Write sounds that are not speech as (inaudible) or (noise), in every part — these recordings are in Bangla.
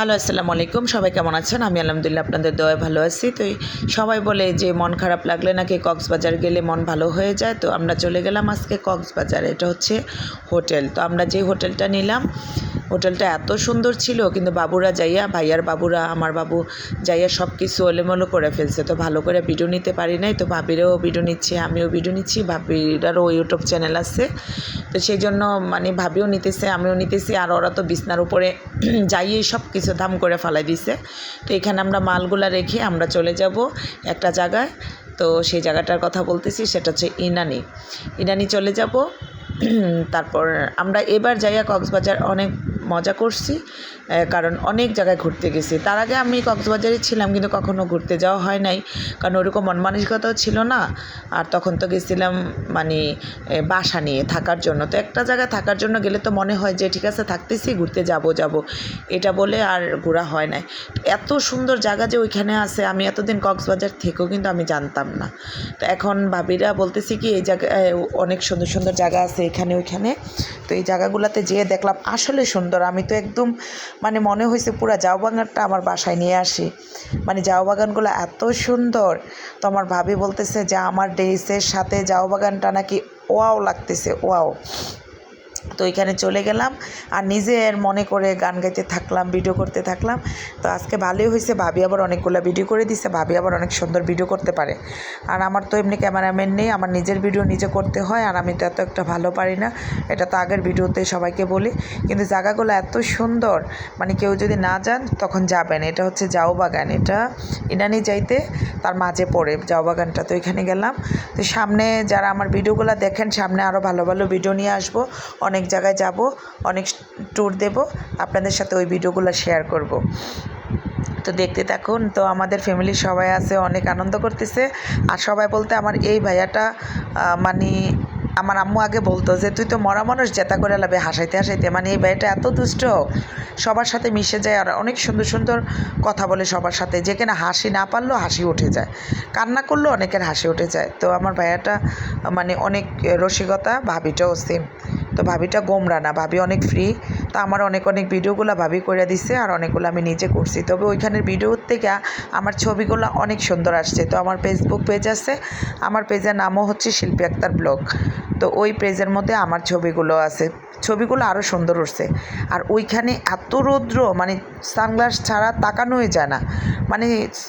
হ্যালো, আসসালামু আলাইকুম। সবাই কেমন আছেন? আমি আলহামদুলিল্লাহ আপনাদের দোয়ায় ভালো আছি। তো সবাই বলে যে মন খারাপ লাগলে নাকি কক্সবাজার গেলে মন ভালো হয়ে যায়। তো আমরা চলে গেলাম আজকে কক্সবাজার, এটা হচ্ছে হোটেল। তো আমরা যে হোটেলটা নিলাম হোটেলটা এত সুন্দর ছিল, কিন্তু বাবুরা যাইয়া, ভাইয়ার বাবুরা, আমার বাবু যাইয়া সব কিছু এলোমেলো করে ফেলছে। তো ভালো করে ভিডিও নিতে পারি নাই, তো ভাবিরও ভিডিও নিচ্ছে, আমিও ভিডিও নিচ্ছি, ভাবিরারও ইউটিউব চ্যানেল আছে। তো সেই জন্য মানে ভাবিও নিতেছে, আমিও নিতেছি, আর ওরা তো বিছনার উপরে (clears throat) যাইয়ে সব কিছু দাম করে ফালাই দিছে। তো এখানে আমরা মালগুলা রেখে আমরা চলে যাব একটা জায়গায়। তো সেই জায়গাটার কথা বলতেছি, সেটা হচ্ছে ইনানি। ইনানি চলে যাব। (clears throat) তারপর আমরা এবার যাইয়া কক্সবাজার অনেক মজা করছি। কারণ অনেক জায়গায় ঘুরতে গেছি। তার আগে আমি কক্সবাজারে ছিলাম, কিন্তু কখনো ঘুরতে যাওয়া হয় নাই। কারণ ওরকম মন মানসিকতাও ছিল না। আর তখন তো গেছিলাম মানে বাসা নিয়ে থাকার জন্য। তো একটা জায়গায় থাকার জন্য গেলে তো মনে হয় যে, ঠিক আছে, থাকতেছি, ঘুরতে যাব যাব। এটা বলে আর ঘোরা হয় নাই। এত সুন্দর জায়গা যে ওইখানে আছে, আমি এতদিন কক্সবাজার থেকেও কিন্তু আমি জানতাম না। তো এখন ভাবিরা বলতেছি কি, এই জায়গায় অনেক সুন্দর সুন্দর জায়গা আছে এখানে, ওইখানে। তো এই জায়গাগুলোতে যেয়ে দেখলাম আসলে সুন্দর। আমি তো একদম মানে মনে হয়েছে পুরো জাউ বাগানটা আমার বাসায় নিয়ে আসি। মানে জাউ বাগানগুলো এত সুন্দর। তো আমার ভাবি বলতেছে যে আমার ডেইসের সাথে জাউ বাগানটা নাকি ওয়াও লাগতেছে, ওয়াও। তো এখানে চলে গেলাম। আর নিজের মনে করে গান গাইতে থাকলাম ভিডিও করতে থাকলাম। তো আজকে ভালোই হয়েছে, ভাবি আবার অনেকগুলো ভিডিও করে দিছে, ভাবি আবার অনেক সুন্দর ভিডিও করতে পারে। আর আমার তো এমনি ক্যামেরাম্যান নেই, আমার নিজের ভিডিও নিজে করতে হয়, আর আমি তো এত একটা ভালো পারি না। এটা তো আগের ভিডিওতে সবাইকে বলি। কিন্তু জায়গাগুলো এত সুন্দর মানে কেউ যদি না যান তখন যাবেন এটা হচ্ছে জাও বাগান, এটা ইনানি যাইতে তার মাঝে পড়ে। জাও বাগানটা তো এখানে গেলাম। তো সামনে যারা আমার ভিডিওগুলো দেখেন, সামনে আরও ভালো ভালো ভিডিও নিয়ে আসব। অনেক জায়গায় যাব, অনেক ট্যুর দেব, আপনাদের সাথে ওই ভিডিওগুলো শেয়ার করব। তো দেখতে থাকুন, তো আমাদের ফ্যামিলির সবাই আছে, অনেক আনন্দ করতেছে। আর সবাই বলতে আমার এই ভাইয়াটা মানে আমার আম্মু আগে বলতো যে, তুই তো মরা মানুষ, জেতা করে লাবে হাসাইতে হাসাইতে। মানে এই ভাইয়াটা এত দুষ্ট, সবার সাথে মিশে যায় আর অনেক সুন্দর সুন্দর কথা বলে সবার সাথে। যেখানে হাসি না পারলেও হাসি উঠে যায়। কান্না করলেও অনেকের হাসি উঠে যায়। তো আমার ভাইয়াটা মানে অনেক রসিকতা, ভাবিটাও সেম তো ভাবিটা গোমরা না, ভাবি অনেক ফ্রি তো আমার অনেক অনেক ভিডিওগুলো ভাবি করে দিছে আর অনেকগুলো আমি নিজে করছি। তবে ওইখানের ভিডিওর থেকে আমার ছবিগুলো অনেক সুন্দর আসছে। তো আমার ফেসবুক পেজ আছে, আমার পেজের নামও হচ্ছে শিল্পী আক্তার ব্লগ। তো ওই পেজের মধ্যে আমার ছবিগুলো আছে। ছবিগুলো আরও সুন্দর উঠছে। আর ওইখানে এত রৌদ্র মানে সানগ্লাস ছাড়া তাকানোই যায় না। মানে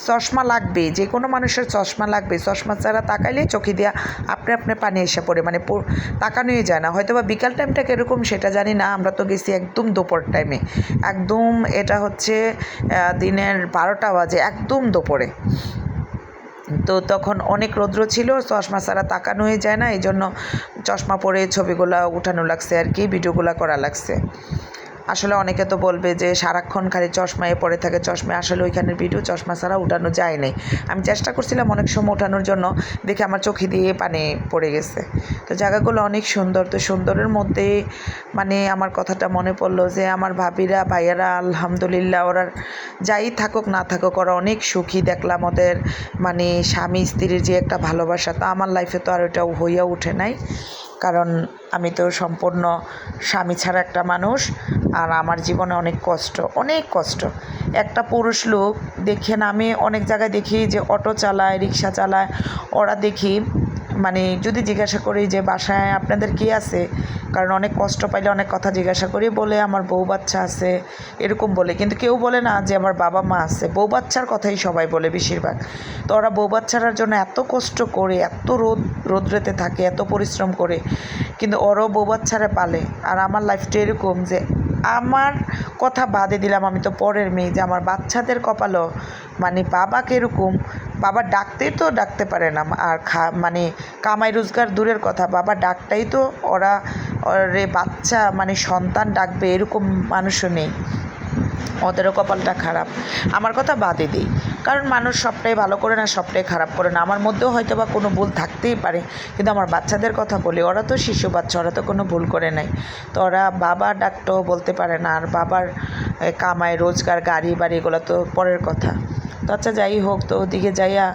চশমা লাগবে যে কোনো মানুষের চশমা লাগবে। চশমা ছাড়া তাকাইলে চোখে দেওয়া আপনি আপনি পানি এসে পড়ে মানে তাকানোই যায় না। হয়তো বা বিকাল টাইমটা কীরকম সেটা জানি না, আমরা তো গেছি একদম দুপুর টাইমে। একদম এটা হচ্ছে দিনের বারোটা বাজে, একদম দুপুরে। তো তখন অনেক রৌদ্র ছিল, চশমা সারা তাকানো হয়ে যায় না এই জন্য চশমা পরে ছবিগুলো উঠানো লাগছে আর কি, ভিডিওগুলো করা লাগছে। আসলে অনেকে তো বলবে যে সারাক্ষণ খালি চশমায় পরে থাকে চশমায় আসলে ওইখানের ভিডিও চশমা ছাড়া উঠানো যায় নাই। আমি চেষ্টা করছিলাম অনেক সময় ওঠানোর জন্য, দেখে আমার চোখে দিয়ে পানি পড়ে গেছে। তো জায়গাগুলো অনেক সুন্দর, তো সুন্দরের মধ্যে মানে আমার কথাটা মনে পড়ল যে আমার ভাবিরা, ভাইয়ারা, আলহামদুলিল্লাহ, ওরা যাই থাকুক না থাকুক, ওরা অনেক সুখী দেখলাম ওদের মানে স্বামী স্ত্রীর যে একটা ভালোবাসা, তা আমার লাইফে তো আর ওটা হইয়া ওঠে নাই। কারণ আমি তো সম্পূর্ণ স্বামী ছাড়া একটা মানুষ, আর আমার জীবনে অনেক কষ্ট অনেক কষ্ট। একটা পুরুষ লোক দেখেন আমি অনেক জায়গায় দেখি যে অটো চালায়, রিক্সা চালায়, ওরা দেখি মানে যদি জিজ্ঞাসা করি যে বাসায় আপনাদের কি আছে? কারণ অনেক কষ্ট পাইলে অনেক কথা জিজ্ঞাসা করি, বলে আমার বউ বাচ্চা আছে, এরকম বলে। কিন্তু কেউ বলে না যে আমার বাবা মা আছে। বউ বাচ্চার কথাই সবাই বলে বেশিরভাগ। তো ওরা বউ বাচ্চারার জন্য এত কষ্ট করে, এত রোদ, রোদ্রেতে থাকে, এত পরিশ্রম করে। কিন্তু ওরও বউ বাচ্চারা পালে। আর আমার লাইফটা এরকম যে আমার কথা বাদে দিলাম আমি তো পরের মেয়ে যে আমার বাচ্চাদের কপালও। মানে বাবা কীরকম? বাবা ডাকতেই তো ডাকতে পারে না। আর খা মানে কামাই রোজগার দূরের কথা। বাবা ডাকটাই তো ওরা রে বাচ্চা মানে সন্তান ডাকবে এরকম মানুষও নেই। ওদেরও কপালটা খারাপ। আমার কথা বাদে দিই। কারণ মানুষ সবটাই ভালো করে না, সবটাই খারাপ করে না। আমার মধ্যেও হয়তো বা কোনো ভুল থাকতেই পারে, কিন্তু আমার বাচ্চাদের কথা বলি, ওরা তো শিশু বাচ্চা, ওরা তো কোনো ভুল করে নাই। তো ওরা বাবা ডাকতেও বলতে পারে না, আর বাবার কামায় রোজগার গাড়ি বাড়ি এগুলো তো পরের কথা। তো আচ্ছা যাই হোক, তো ওদিকে যাইয়া